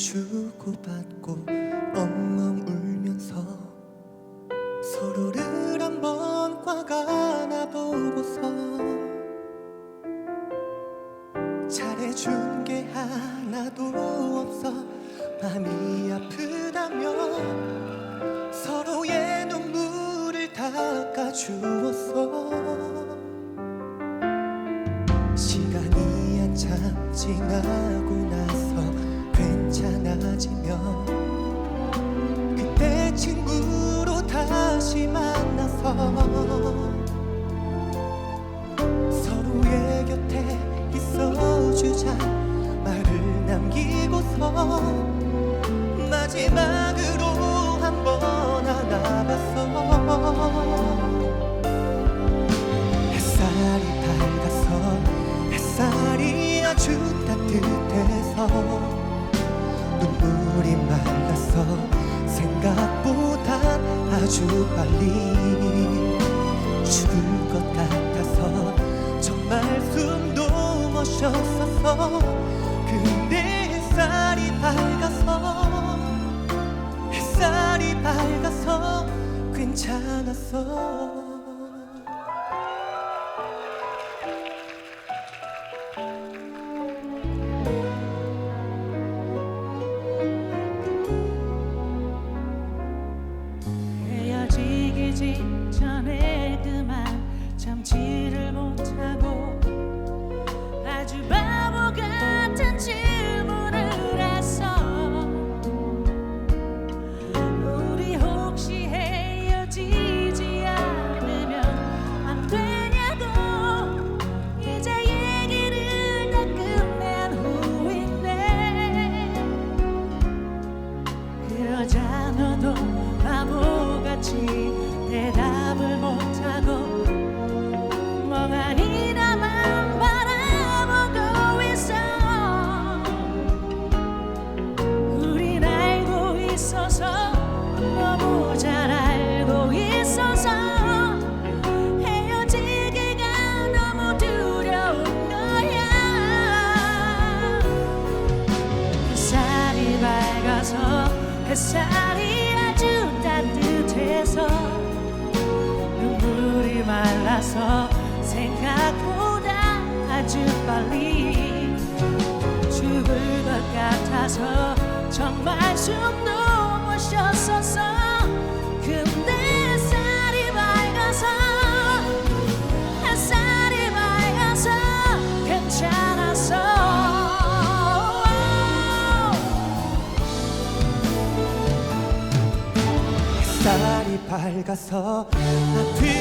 주고받고 엉엉 울면서 서로를 한번 꽉 안아보고서 잘해준 게 하나도 없어 마음이 아프다면 서로의 눈물을 닦아주었어. 시간이 한참 지나고 나서 괜찮아지면 그때 친구로 다시 만나서 서로의 곁에 있어주자 말을 남기고서 마지막으로 한 번 안아봤어. 햇살이 밝아서 햇살이 아주 따뜻해서 눈물이 말라서 생각보다 아주 빨리 죽을 것 같아서 정말 숨도 못 쉬었었어 근데 햇살이 밝아서 햇살이 밝아서 괜찮았어 참지를 못하고 아주 바보 같은 질문을 했어 우리 혹시 헤어지지 않으면 안 되냐고 이제 얘기를 다 끝낸 후인데 그러자 너도 바보같이 대답 잘 알고 있어서 헤어지기가 너무 두려운 거야. 햇살이 밝아서 햇살이 아주 따뜻해서 눈물이 말라서 생각보다 아주 빨리 죽을 것 같아서 정말 숨도 못 쉬었었어 밝아서 아픔